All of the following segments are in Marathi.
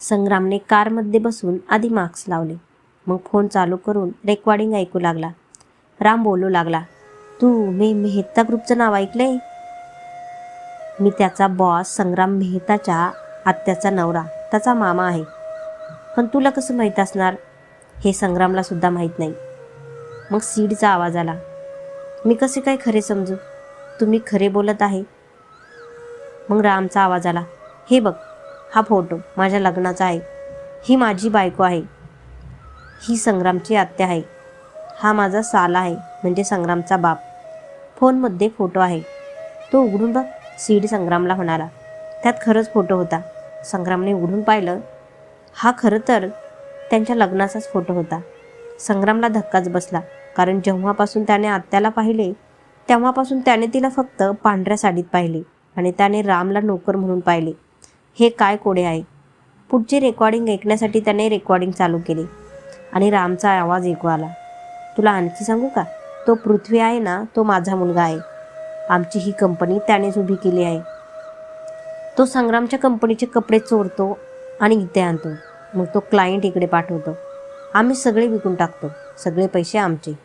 संग्रामने कारमध्ये बसून आधी मास्क लावले. मग फोन चालू करून रेकॉर्डिंग ऐकू लागला. राम बोलू लागला तू मी मेहता ग्रुपचं नाव ऐकलंय? मी त्याचा बॉस संग्राम मेहताच्या आत्याचा नवरा. त्याचा मामा आहे. पण तुला कसं माहीत असणार? हे संग्रामला सुद्धा माहीत नाही. मग सीडचा आवाज आला मी कसे काय खरे समजू? तुम्ही खरे बोलत आहे. मग रामचा आवाज आला हे बघ हा फोटो माझ्या लग्नाचा आहे. ही माझी बायको आहे. ही संग्रामची आत्या आहे. हा माझा साला आहे म्हणजे संग्रामचा बाप. फोनमध्ये फोटो आहे. तो उघडून बघ सीड संग्रामला म्हणाला त्यात खरंच फोटो होता. संग्रामने उघडून पाहिलं. हा खरं तर त्यांच्या लग्नाचाच फोटो होता. संग्रामला धक्काच बसला कारण जेव्हापासून त्याने आत्याला पाहिले तेव्हापासून त्याने तिला फक्त पांढऱ्या साडीत पाहिले आणि त्याने रामला नोकर म्हणून पाहिले. हे काय कोडे आहे? पुढचे रेकॉर्डिंग ऐकण्यासाठी त्याने रेकॉर्डिंग चालू केली. आणि रामचा आवाज ऐकू आला. तुला आणखी सांगू का? तो पृथ्वी आहे ना तो माझा मुलगा आहे. आमची ही कंपनी त्यानेच उभी केली आहे. तो संग्रामच्या कंपनीचे कपडे चोरतो आणि इथे आणतो. मग तो क्लायंट इकडे पाठवतो. आम्ही सगळे विकून टाकतो. सगळे पैसे आमचे.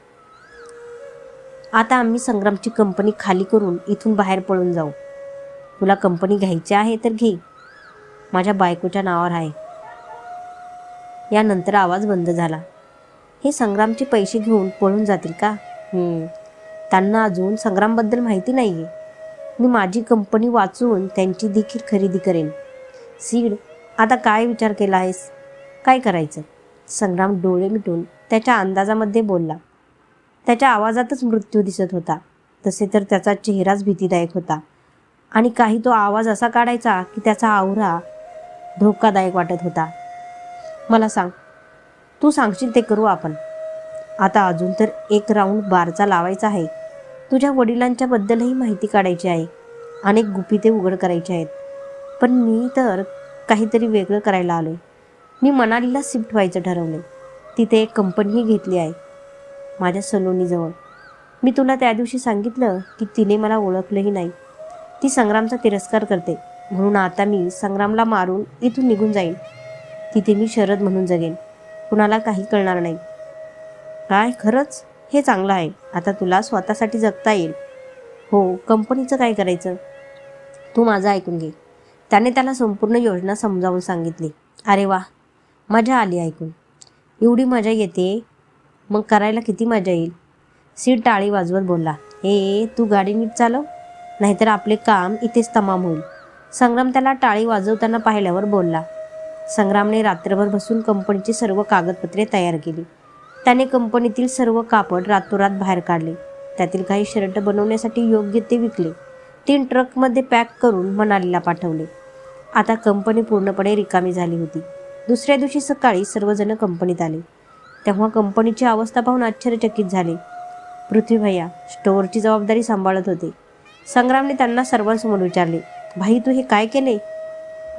आता आम्ही संग्रामची कंपनी खाली करून इथून बाहेर पळून जाऊ. तुला कंपनी घ्यायची आहे तर घे. माझ्या बायकोच्या नावावर आहे. यानंतर आवाज बंद झाला. हे संग्रामचे पैसे घेऊन पळून जातील का? त्यांना अजून संग्रामबद्दल माहिती नाही आहे मी माझी कंपनी वाचून त्यांची देखील खरेदी करेन. सीड आता काय विचार केला आहेस? काय करायचं? संग्राम डोळे मिटून त्याच्या अंदाजामध्ये बोलला. त्याच्या आवाजातच मृत्यू दिसत होता. तसे तर त्याचा चेहराच भीतीदायक होता. आणि काही तो आवाज असा काढायचा की त्याचा आवरा धोकादायक वाटत होता. मला सांग तू सांगशील ते करू आपण. आता अजून तर एक राऊंड बारचा लावायचा आहे. तुझ्या वडिलांच्या बद्दलही माहिती काढायची आहे. अनेक गुपिते उघड करायचे आहेत. पण मी तर काहीतरी वेगळं करायला आलो मी मनालीला शिफ्ट व्हायचं ठरवलं तिथे एक कंपनीही घेतली आहे. माझ्या सलोनीजवळ. मी तुला त्या दिवशी सांगितलं की तिने मला ओळखलंही नाही. ती संग्रामचा तिरस्कार करते. म्हणून आता मी संग्रामला मारून इथून निघून जाईन. तिथे मी शरद म्हणून जगेन. कुणाला काही कळणार नाही. काय? खरंच? हे चांगलं आहे. आता तुला स्वतःसाठी जगता येईल. हो कंपनीचं काय करायचं? तू माझं ऐकून घे. त्याने त्याला संपूर्ण योजना समजावून सांगितली. अरे वा! मजा आली ऐकून. एवढी मजा येते? मग करायला किती मजा येईल? सीट टाळी वाजवत बोलला. हे तू गाडी नीट चालव. नाहीतर आपले काम इथेच तमाम होईल. संग्राम त्याला टाळी वाजवताना पाहिल्यावर बोलला संग्रामने रात्रभर बसून कंपनीची सर्व कागदपत्रे तयार केली. त्याने कंपनीतील सर्व कापड रातोरात बाहेर काढले. त्यातील काही शर्ट बनवण्यासाठी योग्य ते विकले. तीन ट्रकमध्ये पॅक करून मनालीला पाठवले. आता कंपनी पूर्णपणे रिकामी झाली होती. दुसऱ्या दिवशी सकाळी सर्वजण कंपनीत आले. तेव्हा कंपनीची अवस्था पाहून आश्चर्यचकित झाले. पृथ्वीभैया स्टोअरची जबाबदारी सांभाळत होते. संग्रामने त्यांना सर्वांसमोर विचारले भाई तू हे काय केले?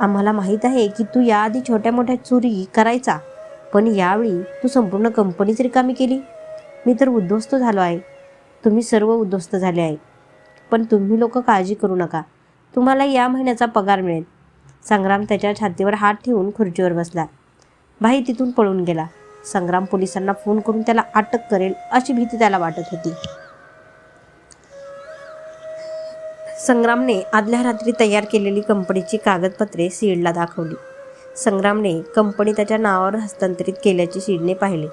आम्हाला माहीत आहे की तू याआधी छोट्या मोठ्या चोरी करायचा पण यावेळी तू संपूर्ण कंपनीच रिकामी केली. मी तर उद्ध्वस्त झालो आहे. तुम्ही सर्व उद्ध्वस्त झाले आहे. पण तुम्ही लोक काळजी करू नका. तुम्हाला या महिन्याचा पगार मिळेल. संग्राम त्याच्या छातीवर हात ठेवून खुर्चीवर बसला. भाई तिथून पळून गेला. संग्राम पोलिसांना फोन करून त्याला अटक करेल अशी भीती त्याला वाटत होती. संग्रामने आदल्या रात्री तयार केलेली कंपनीची कागदपत्रे सीडला दाखवली. संग्रामने कंपनी त्याच्या नावावर हस्तांतरित केल्याचे सीडने पाहिले.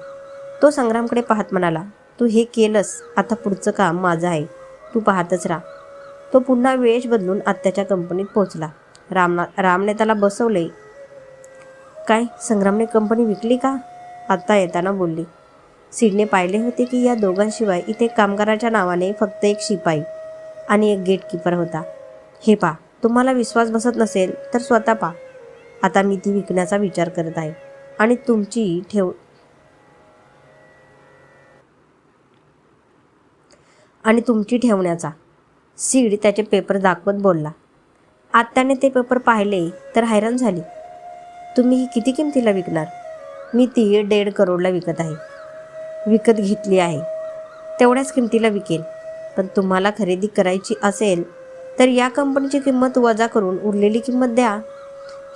तो संग्रामकडे पाहत म्हणाला तू हे केलंस आता पुढचं काम माझं आहे. तू पाहतच राहा. तो पुन्हा वेश बदलून आत्याच्या कंपनीत पोहोचला. रामना रामने त्याला बसवले. काय संग्रामने कंपनी विकली का? आत्ता येताना बोलली. सीडने पाहिले होते की या दोघांशिवाय इथे कामगाराच्या नावाने फक्त एक शिपाई आणि एक गेटकीपर होता. हे पा तुम्हाला विश्वास बसत नसेल तर स्वतः पा. आता मी ती विकण्याचा विचार करत आहे आणि तुमची ठेव आणि तुमची ठेवण्याचा. सीड त्याचे पेपर दाखवत बोलला. आत्याने ते पेपर पाहिले तर हैराण झाली. तुम्ही ही किती किमतीला विकणार? मी ती डेढ करोडला विकत आहे. विकत घेतली आहे. तेवढ्याच किमतीला विकेल. पण तुम्हाला खरेदी करायची असेल तर या कंपनीची किंमत वजा करून उरलेली किंमत द्या.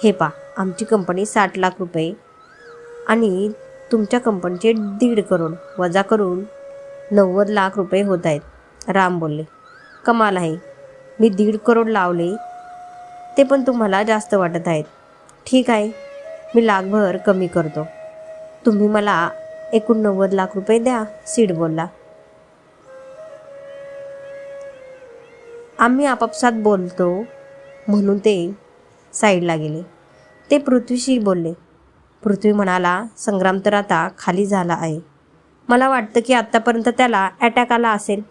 हे पा आमची कंपनी साठ लाख रुपये आणि तुमच्या कंपनीचे दीड करोड वजा करून नव्वद लाख रुपये होत आहेत. राम बोलले कमाल आहे. मी दीड करोड लावले ते पण तुम्हाला जास्त वाटत आहेत. ठीक आहे मी लाखभर कमी करतो. तुम्ही मला एकूण नव्वद लाख रुपये द्या सीड बोलला. आम्ही आपापसात बोलतो म्हणून ते साईडला गेले. ते पृथ्वीशी बोलले पृथ्वी म्हणाला संग्राम तर आता खाली झाला आहे. मला वाटतं की आत्तापर्यंत त्याला अटॅक आला असेल.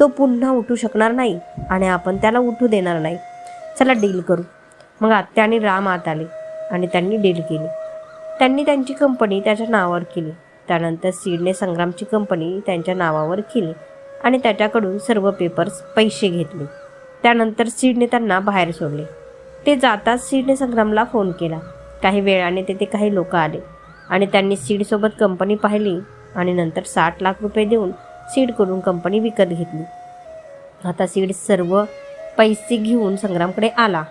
तो पुन्हा उठू शकणार नाही आणि आपण त्याला उठू देणार नाही. चला डील करू. मग आत्या आणि राम आत आले आणि त्यांनी डील केली. त्यांनी त्यांची कंपनी त्याच्या नावावर केली. त्यानंतर सीडने संग्रामची कंपनी त्यांच्या नावावर केली. आणि त्याच्याकडून सर्व पेपर्स पैसे घेतले. त्यानंतर सीडने त्यांना बाहेर सोडले. ते जाताच सीडने संग्रामला फोन केला. काही वेळाने तेथे काही लोक आले आणि त्यांनी सीडसोबत कंपनी पाहिली आणि नंतर साठ लाख रुपये देऊन सीडकडून कंपनी विकत घेतली. आता सीड सर्व पैसे घेऊन संग्रामकडे आला.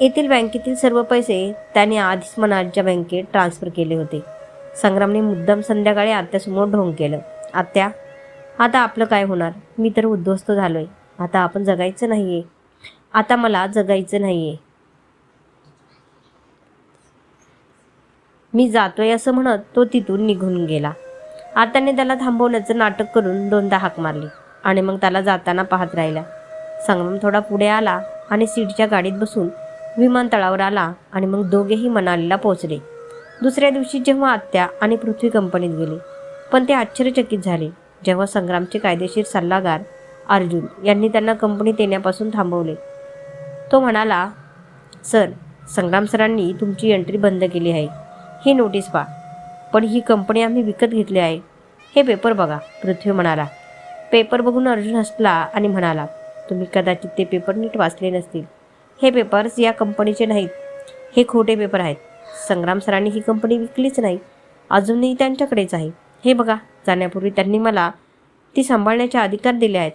येथील बँकेतील सर्व पैसे त्याने आधीच मनाच्या बँकेत ट्रान्स्फर केले होते. संग्रामने मुद्दाम संध्याकाळी आत्यासमोर ढोंग केलं. आत्या आता आपलं काय होणार? मी तर उद्ध्वस्त झालो आहे आता आपण जगायचं नाही आहे आता मला जगायचं नाही आहे मी जातोय असं म्हणत तो तिथून निघून गेला. आताने त्याला थांबवण्याचं नाटक करून दोनदा हाक मारली आणि मग त्याला जाताना पाहत राहिला. संगम थोडा पुढे आला आणि सीटच्या गाडीत बसून विमानतळावर आला आणि मग दोघेही मनालीला पोहोचले. दुसऱ्या दिवशी जेव्हा आत्या आणि पृथ्वी कंपनीत गेले पण ते आश्चर्यचकित झाले. जेव्हा संग्रामचे कायदेशीर सल्लागार अर्जुन यांनी त्यांना कंपनीत येण्यापासून थांबवले. तो म्हणाला सर संग्राम सरांनी तुमची एंट्री बंद केली आहे. ही नोटीस पहा. पण ही कंपनी आम्ही विकत घेतली आहे. हे पेपर बघा पृथ्वी म्हणाला. पेपर बघून अर्जुन हसला आणि म्हणाला तुम्ही कदाचित ते पेपर नीट वाचले नसतील. हे पेपर्स या कंपनीचे नाहीत. हे खोटे पेपर आहेत. संग्राम सरांनी ही कंपनी विकलीच नाही. अजूनही त्यांच्याकडेच आहे. हे बघा जाण्यापूर्वी त्यांनी मला ती सांभाळण्याचे अधिकार दिले आहेत.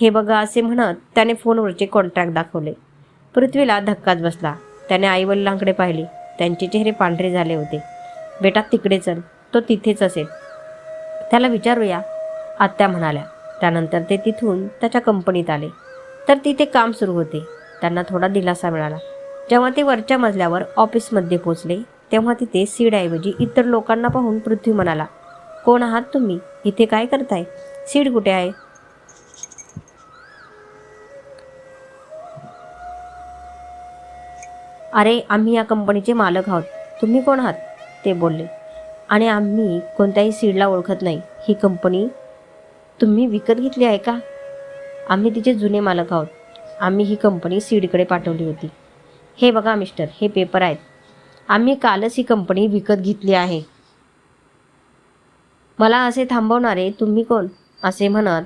हे बघा असे म्हणत त्याने फोनवरचे कॉन्ट्रॅक्ट दाखवले. पृथ्वीला धक्काच बसला. त्याने आईवडिलांकडे पाहिले. त्यांचे चेहरे पांढरे झाले होते. बेटा तिकडे चल. तो तिथेच असेल. त्याला विचारूया आत्या म्हणाल्या. त्यानंतर ते तिथून त्याच्या कंपनीत आले. तर तिथे काम सुरू होते. त्यांना थोडा दिलासा मिळाला. जेव्हा ते वरच्या मजल्यावर ऑफिसमध्ये पोचले तेव्हा तिथे सीडऐवजी इतर लोकांना पाहून पृथ्वी म्हणाला कोण आहात तुम्ही? इथे काय करताय? सीड कुठे आहे? अरे आम्ही या कंपनीचे मालक आहोत. तुम्ही कोण आहात? ते बोलले. आणि आम्ही कोणत्याही सीडला ओळखत नाही. ही कंपनी तुम्ही विकत घेतली आहे का? आम्ही तिचे जुने मालक आहोत. आम्ही ही कंपनी सीडकडे पाठवली होती. हे बघा मिस्टर हे पेपर आहेत. आम्ही कालच ही कंपनी विकत घेतली आहे. मला असे थांबवणारे तुम्ही कोण? असे म्हणत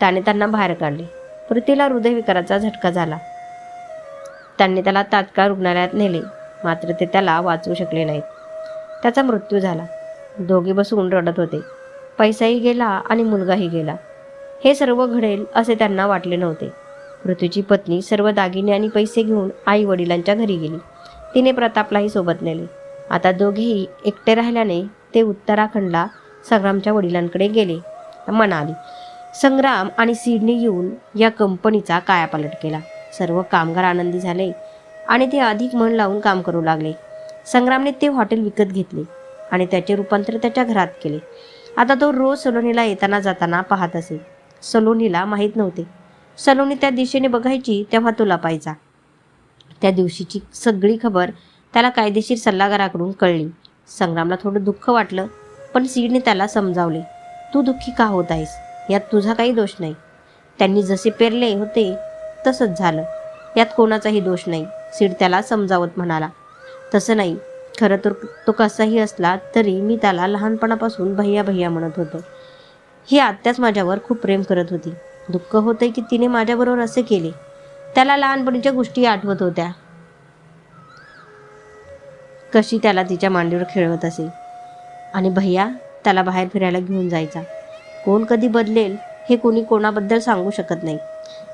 त्याने त्यांना बाहेर काढले. पृथ्वीला हृदयविकाराचा झटका झाला. त्यांनी त्याला तात्काळ रुग्णालयात नेले. मात्र ते त्याला वाचवू शकले नाहीत. त्याचा मृत्यू झाला. दोघे बसून रडत होते. पैसाही गेला आणि मुलगाही गेला. हे सर्व घडेल असे त्यांना वाटले नव्हते. पृथ्वीची पत्नी सर्व दागिने आणि पैसे घेऊन आई वडिलांच्या घरी गेली. तिने प्रतापलाही सोबत नेले. आता दोघेही एकटे राहिल्याने ते उत्तराखंडला संग्रामच्या वडिलांकडे गेले. म्हणाले संग्राम आणि सिडनी येऊन या कंपनीचा कायापालट केला. सर्व कामगार आनंदी झाले आणि ते अधिक मन लावून काम करू लागले. संग्रामने ते हॉटेल विकत घेतले आणि त्याचे रूपांतर त्याच्या घरात केले. आता तो रोज सलोनीला येताना जाताना पाहत असे. सलोनीला माहीत नव्हते. सलोनी त्या दिशेने बघायची तेव्हा तो लपायचा. त्या दिवशीची सगळी खबर त्याला कायदेशीर सल्लागाराकडून कळली. संग्रामला थोडं दुःख वाटलं. पण सीडने त्याला समजावले तू दुःखी का होत आहेस? यात तुझा काही दोष नाही. त्यांनी जसे पेरले होते तसंच झालं. यात कोणाचाही दोष नाही सीड त्याला समजावत म्हणाला. तसं नाही. खरं तर तो कसाही असला तरी मी त्याला लहानपणापासून भैया भैया म्हणत होतो. ही आत्याच माझ्यावर खूप प्रेम करत होती. दुःख होतंय की तिने माझ्याबरोबर असे केले. त्याला लहानपणीच्या गोष्टी आठवत होत्या. कशी त्याला तिच्या मांडीवर खेळवत असे. आणि भैया त्याला बाहेर फिरायला घेऊन जायचा. कोण कधी बदलेल हे कोणी कोणाबद्दल सांगू शकत नाही.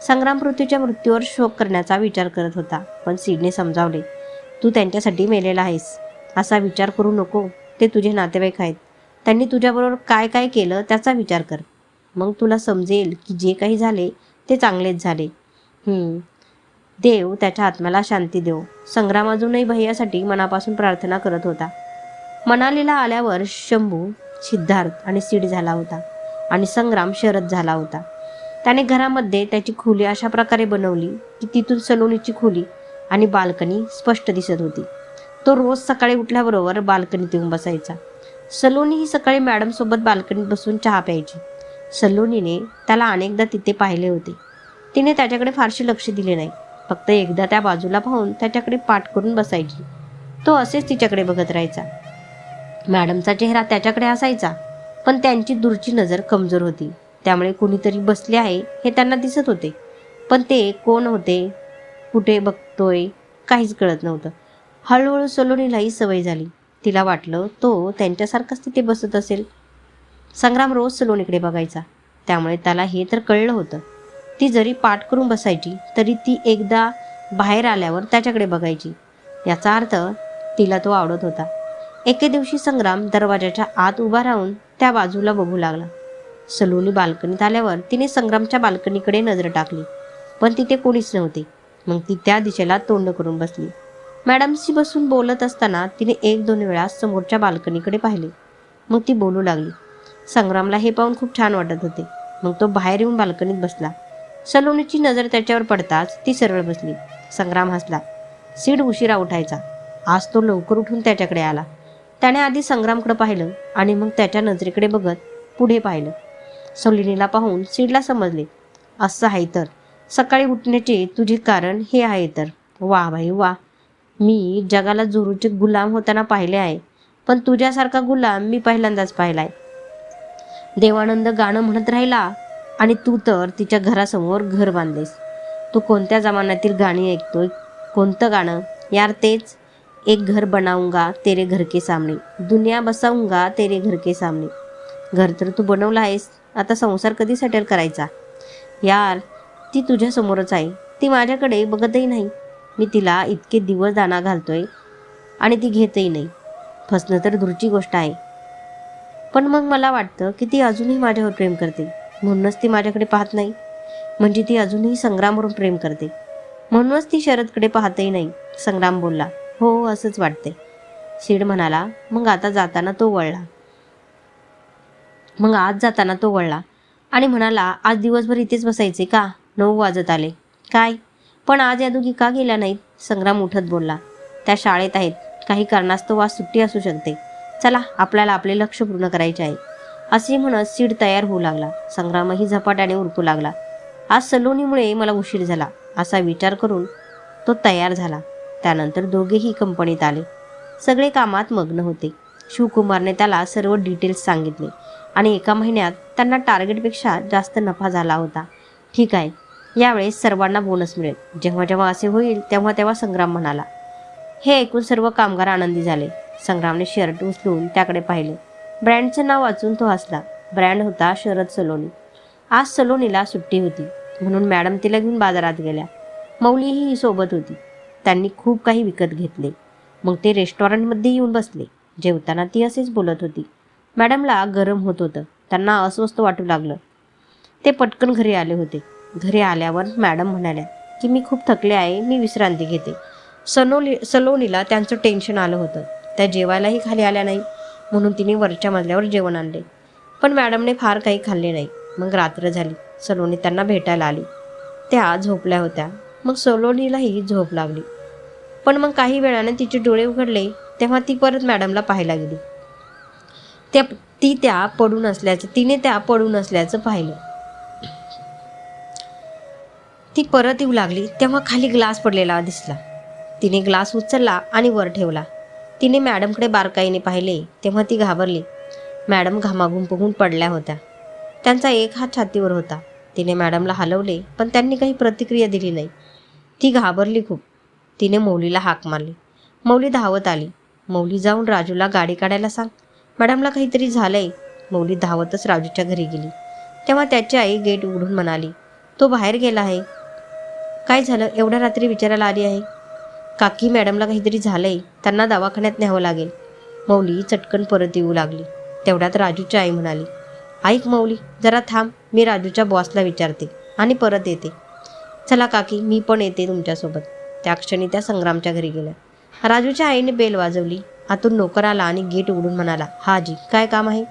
संग्राम पृथ्वीच्या मृत्यूवर शोक करण्याचा विचार करत होता पण सीडने समजावले तू त्यांच्यासाठी मेलेला आहेस. असा विचार करू नको. ते तुझे नातेवाईक आहेत. त्यांनी तुझ्याबरोबर काय काय केलं त्याचा विचार कर. मग तुला समजेल की जे काही झाले ते चांगलेच झाले. देव त्याच्या आत्म्याला शांती देव. संग्राम अजूनही भैयासाठी मनापासून प्रार्थना करत होता. मनालीला आल्यावर शंभू सिद्धार्थ आणि सीड झाला होता आणि संग्राम शरद झाला होता. त्याने घरामध्ये त्याची खोली अशा प्रकारे बनवली की तिथून सलोनीची खोली आणि बाल्कनी स्पष्ट दिसत होती. तो रोज सकाळी उठल्याबरोबर बाल्कनीत येऊन बसायचा. सलोनी ही सकाळी मॅडमसोबत बाल्कनीत बसून चहा प्यायची. सलोनीने त्याला अनेकदा तिथे पाहिले होते. तिने त्याच्याकडे फारसे लक्ष दिले नाही. फक्त एकदा त्या बाजूला पाहून त्याच्याकडे पाठ करून बसायची. तो असेच तिच्याकडे बघत राहायचा. मॅडमचा चेहरा त्याच्याकडे असायचा पण त्यांची दूरची नजर कमजोर होती. त्यामुळे कुणीतरी बसले आहे हे त्यांना दिसत होते. पण ते कोण होते कुठे बघतोय काहीच कळत नव्हतं. हळूहळू सलोनीलाही सवय झाली. तिला वाटलं तो त्यांच्यासारखाच तिथे बसत असेल. संग्राम रोज सलोनीकडे बघायचा. त्यामुळे त्याला हे तर कळलं होतं. ती जरी पाठ करून बसायची तरी ती एकदा बाहेर आल्यावर त्याच्याकडे बघायची. याचा अर्थ तिला तो आवडत होता. एके दिवशी संग्राम दरवाजाच्या आत उभा राहून त्या बाजूला बघू लागला. सलोनी बाल्कनीत आल्यावर तिने संग्रामच्या बाल्कनीकडे नजर टाकली. पण तिथे कोणीच नव्हते. मग ती त्या दिशेला तोंड करून बसली. मॅडमशी बसून बोलत असताना तिने एक दोन वेळा समोरच्या बाल्कनीकडे पाहिले. मग ती बोलू लागली. संग्रामला हे पाहून खूप छान वाटत होते. मग तो बाहेर येऊन बाल्कनीत बसला. सलोनीची नजर त्याच्यावर पडताच ती सरळ बसली. संग्राम हसला. सीड उशिरा उठायचा. आज तो लवकर उठून त्याच्याकडे आला. त्याने आधी संग्रामकडे पाहिलं आणि मग त्याच्या नजरेकडे बघत पुढे पाहिलं. सलोनीला पाहून सीडला समजले असं आहे तर. सकाळी उठण्याचे तुझे कारण हे आहे तर. वा भाई वा मी जगाला जोरूचे गुलाम होताना पाहिले आहे पण तुझ्यासारखा गुलाम मी पहिल्यांदाच पाहिलाय. देवानंद गाणं म्हणत राहिला आणि तू तर तिच्या घरासमोर घर बांधलेस. तू कोणत्या जमान्यातील गाणी ऐकतोय? कोणतं गाणं? यार तेच. एक घर बनाऊंगा तेरे घर के सामने. दुनिया बसाऊंगा तेरे घर के सामने. घर तर तू बनवलं आहेस. आता संसार कधी सेटल करायचा? यार ती तुझ्यासमोरच आहे. ती माझ्याकडे बघतही नाही. मी तिला इतके दिवस दाना घालतोय आणि ती घेतही नाही. फसणं तर दूरची गोष्ट आहे. पण मग मला वाटतं की ती अजूनही माझ्यावर प्रेम करते. म्हणूनच ती माझ्याकडे पाहत नाही. म्हणजे ती अजूनही संग्रामवरून प्रेम करते. म्हणूनच ती शरदकडे पाहतही नाही. संग्राम बोलला. हो असंच वाटते शीड म्हणाला मग आता जाताना तो वळला. मग आज जाताना तो वळला. आणि म्हणाला आज दिवसभर इथेच बसायचे का? नऊ वाजत आले. काय? पण आज या दोघी का गेल्या नाहीत? संग्राम उठत बोलला. त्या शाळेत आहेत. काही कारणास्तव आज सुट्टी असू शकते. चला आपल्याला आपले लक्ष पूर्ण करायचे आहे. असे म्हणत सीड तयार होऊ लागला. संग्रामही झपाट्याने उरकू लागला. आज सलोनीमुळे मला उशीर झाला. असा विचार करून तो तयार झाला. त्यानंतर दोघेही कंपनीत आले. सगळे कामात मग्न होते. शिवकुमारने त्याला सर्व डिटेल्स सांगितले आणि एका महिन्यात त्यांना टार्गेटपेक्षा जास्त नफा झाला होता. ठीक आहे यावेळेस सर्वांना बोनस मिळेल. जेव्हा जेव्हा असे होईल तेव्हा तेव्हा संग्राम म्हणाला. हे ऐकून सर्व कामगार आनंदी झाले. संग्रामने शर्ट उचलून त्याकडे पाहिले. ब्रँडचं नाव वाचून तो हसला. ब्रँड होता शरद सलोनी. आज सलोनीला सुट्टी होती. म्हणून मॅडम तिला घेऊन बाजारात गेल्या. मौलीही सोबत होती. त्यांनी खूप काही विकत घेतले. मग ते रेस्टॉरंटमध्ये येऊन बसले. जेवताना ती असेच बोलत होती. मॅडमला गरम होत होतं. त्यांना अस्वस्थ वाटू लागलं. ते पटकन घरी आले होते. घरी आल्यावर मॅडम म्हणाल्या की मी खूप थकले आहे. मी विश्रांती घेते. सनोली सलोनीला त्यांचं टेन्शन आलं होतं. त्या जेवायलाही खाली आल्या नाही म्हणून तिने वरच्या मजल्यावर जेवण आणले. पण मॅडमने फार काही खाल्ले नाही. मग रात्र झाली. सलोनी त्यांना भेटायला आली. त्या झोपल्या होत्या. मग सलोनीलाही झोप लागली पण मग काही वेळाने तिचे डोळे उघडले तेव्हा ती परत मॅडमला पाहायला गेली. त्या ती त्या पडून असल्याचं तिने त्या पडून असल्याचं पाहिलं. ती परत येऊ लागली तेव्हा खाली ग्लास पडलेला दिसला. तिने ग्लास उचलला आणि वर ठेवला. तिने मॅडमकडे बारकाईने पाहिले तेव्हा ती घाबरली. मॅडम घामाघूम बघून पडल्या होत्या. त्यांचा एक हात छातीवर होता. तिने मॅडमला हलवले पण त्यांनी काही प्रतिक्रिया दिली नाही. ती घाबरली खूप. तिने मौलीला हाक मारली. मौली धावत आली. मौली जाऊन राजूला गाडी काढायला सांग. मॅडमला काहीतरी झालंय. मौली धावतच राजूच्या घरी गेली. तेव्हा त्याची आई गेट उघडून म्हणाली तो बाहेर गेला आहे. काय झालं? एवढ्या रात्री विचारायला आली आहे? काकी मॅडमला काहीतरी झालंय. त्यांना दवाखान्यात न्यावं लागेल. मौली चटकन परत येऊ लागली. तेवढ्यात राजूची आई म्हणाली ऐक मौली जरा थांब. मी राजूच्या बॉसला विचारते आणि परत येते. चला काकी मी पण येते तुमच्यासोबत. त्या क्षणी त्या संग्रामच्या घरी गेल्या. राजूच्या आईने बेल वाजवली. आतून नोकर आला आणि गेट उघडून म्हणाला हा जी काय काम आहे?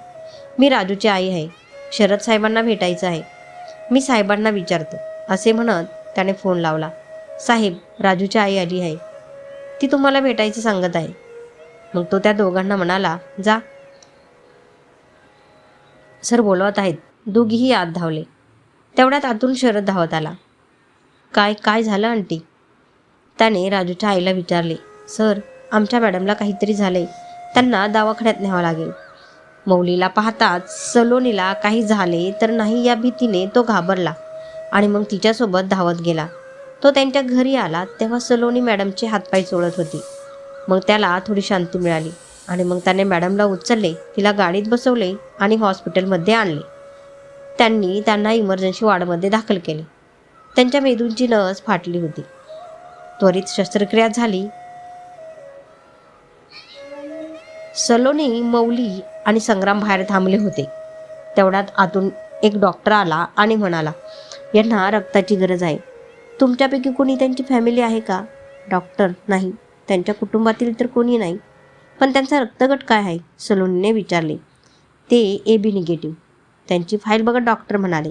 मी राजूची आई आहे. शरद साहेबांना भेटायचं आहे. मी साहेबांना विचारतो. असे म्हणत त्याने फोन लावला. साहेब राजूची आई आली आहे. ती तुम्हाला भेटायचं सांगत आहे. मग तो त्या दोघांना म्हणाला जा. सर बोलवत आहेत. दोघीही आत धावले. तेवढ्यात आतून शरद धावत आला. काय काय झालं आंटी? त्याने राजूच्या आईला विचारले सर आमच्या मॅडमला काहीतरी झालंय. त्यांना दवाखान्यात न्यावं लागेल. मौलीला पाहताच सलोनीला काही झाले तर नाही या भीतीने तो घाबरला आणि मग तिच्यासोबत धावत गेला. तो त्यांच्या घरी आला तेव्हा सलोनी मॅडमचे हातपाय चोळत होती. मग त्याला थोडी शांती मिळाली आणि मग त्याने मॅडमला उचलले तिला गाडीत बसवले आणि हॉस्पिटलमध्ये आणले. त्यांनी त्यांना इमर्जन्सी वॉर्डमध्ये दाखल केले. त्यांच्या मेदूंची लस फाटली होती. त्वरित शस्त्रक्रिया झाली. सलोनी मौली आणि संग्राम बाहेर थांबले होते. तेवढ्यात आतून एक डॉक्टर आला आणि म्हणाला यांना रक्ताची गरज आहे. तुमच्यापैकी कोणी त्यांची फॅमिली आहे का? डॉक्टर नाही. त्यांच्या कुटुंबातील तर कोणी नाही. पण त्यांचा रक्तगट काय आहे? सलोनीने विचारले. ते ए बी निगेटिव्ह त्यांची फाईल बघत डॉक्टर म्हणाले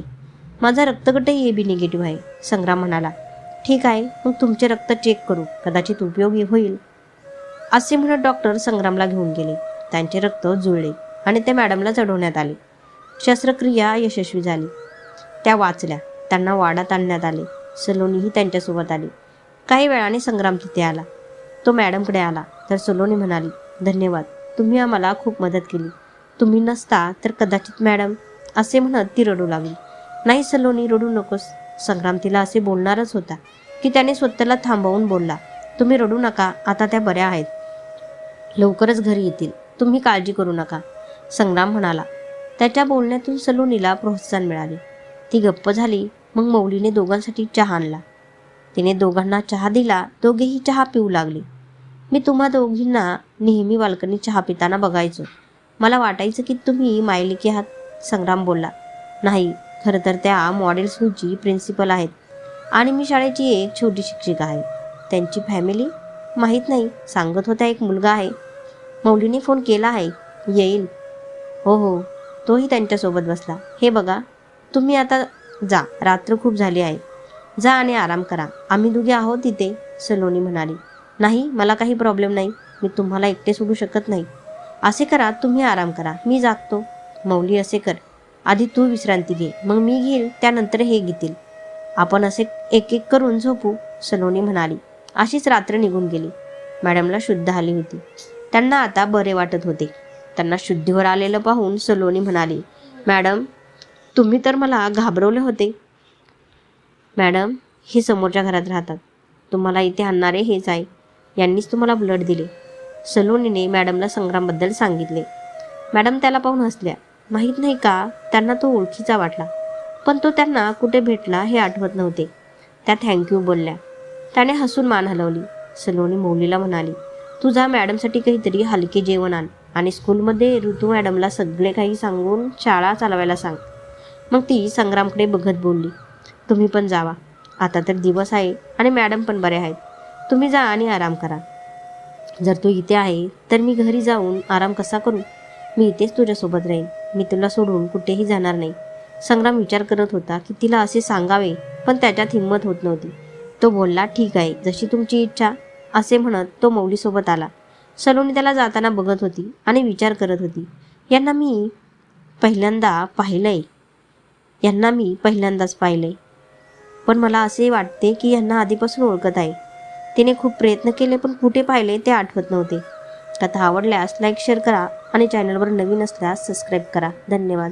माझा रक्तगटही ए बी निगेटिव्ह आहे संग्राम म्हणाला. ठीक आहे मग तुमचे रक्त चेक करू कदाचित उपयोगी होईल. असे म्हणत डॉक्टर संग्रामला घेऊन गेले. त्यांचे रक्त जुळले आणि ते मॅडमला चढवण्यात आले. शस्त्रक्रिया यशस्वी झाली. त्या वाचल्या. त्यांना वाडात आणण्यात आले. सलोनीही त्यांच्यासोबत आली. काही वेळाने संग्राम तिथे आला. तो मॅडमकडे आला. तर सलोनी म्हणाली धन्यवाद. तुम्ही आम्हाला खूप मदत केली. तुम्ही नसता तर कदाचित मॅडम असे म्हणत ती रडू लागली. नाही सलोनी रडू नकोस. संग्राम तिला असे बोलणारच होता की त्याने स्वतःला थांबवून बोलला तुम्ही रडू नका आता त्या बऱ्या आहेत. लवकरच घरी येतील. तुम्ही काळजी करू नका. संग्राम म्हणाला. त्याच्या बोलण्यातून सलोनीला प्रोत्साहन मिळाले. ती गप्प झाली मग मौलीने दोघांसाठी चहा आणला. तिने दोघांना चहा दिला दोघेही चहा पिऊ लागले. मी तुम्हा दोघींना नेहमी बाल्कनी चहा पिताना बघायचो. मला वाटायचं की तुम्ही मायलिकी आहात संग्राम बोलला. नाही खरं तर त्या मॉडेल स्कूलची प्रिन्सिपल आहेत. आणि मी शाळेची एक छोटी शिक्षिका आहे. त्यांची फॅमिली माहीत नाही सांगत होता एक मुलगा आहे. मौलीने फोन केला आहे. येईल. हो हो. तोही त्यांच्यासोबत बसला. हे बघा तुम्ही आता जा. रात्र खूप झाली आहे. जा आणि आराम करा. आम्ही दोघे आहोत तिथे सलोनी म्हणाली. नाही मला काही प्रॉब्लेम नाही. मी तुम्हाला एकटे सोडू शकत नाही. असे करा तुम्ही आराम करा. मी जागतो. मौली असे कर. आधी तू विश्रांती घे मग मी घेईल त्यानंतर हे घेतील. आपण असे एक एक करून झोपू सलोनी म्हणाली. अशीच रात्र निघून गेली. मॅडमला शुद्ध आली होती. त्यांना आता बरे वाटत होते. त्यांना शुद्धीवर आलेलं पाहून सलोनी म्हणाली मॅडम तुम्ही तर मला घाबरवले होते. मॅडम हे समोरच्या घरात राहतात. तुम्हाला इथे आणणारे हेच आहे. यांनीच तुम्हाला ब्लड दिले. सलोनीने मॅडमला संग्रामबद्दल सांगितले. मॅडम त्याला पाहून हसल्या. माहीत नाही का? त्यांना तो ओळखीचा वाटला. पण तो त्यांना कुठे भेटला हे आठवत नव्हते. त्या थँक्यू बोलल्या. त्याने हसून मान हलवली. सलोनी मौलीला म्हणाली तुझा मॅडमसाठी काहीतरी हलके जेवण आण आणि स्कूलमध्ये ऋतू मॅडमला सगळे काही सांगून शाळा चालवायला सांग. मग ती संग्रामकडे बघत बोलली तुम्ही पण जावा. आता तर दिवस आहे आणि मॅडम पण बरे आहेत. तुम्ही जा आणि आराम करा. जर तू इथे आहे तर मी घरी जाऊन आराम कसा करू? मी इथेच तुझ्यासोबत राहीन. मी तुला सोडून कुठेही जाणार नाही. संग्राम विचार करत होता की तिला असे सांगावे पण त्याच्यात हिंमत होत नव्हती. तो बोलला ठीक आहे जशी तुमची इच्छा असे म्हणत तो मौलीसोबत आला. सलोनी त्याला जाताना बघत होती आणि विचार करत होती यांना मी पहिल्यांदा पाहिलंय. यांना मी पहिल्यांदाच पाहिलंय. पण मला असे वाटते की यांना आधीपासून ओळखत आहे. तिने खूप प्रयत्न केले पण कुठे पाहिले ते आठवत नव्हते. कथा आवडल्यास लाईक शेअर करा आणि चॅनलवर नवीन असल्यास सबस्क्राईब करा. धन्यवाद.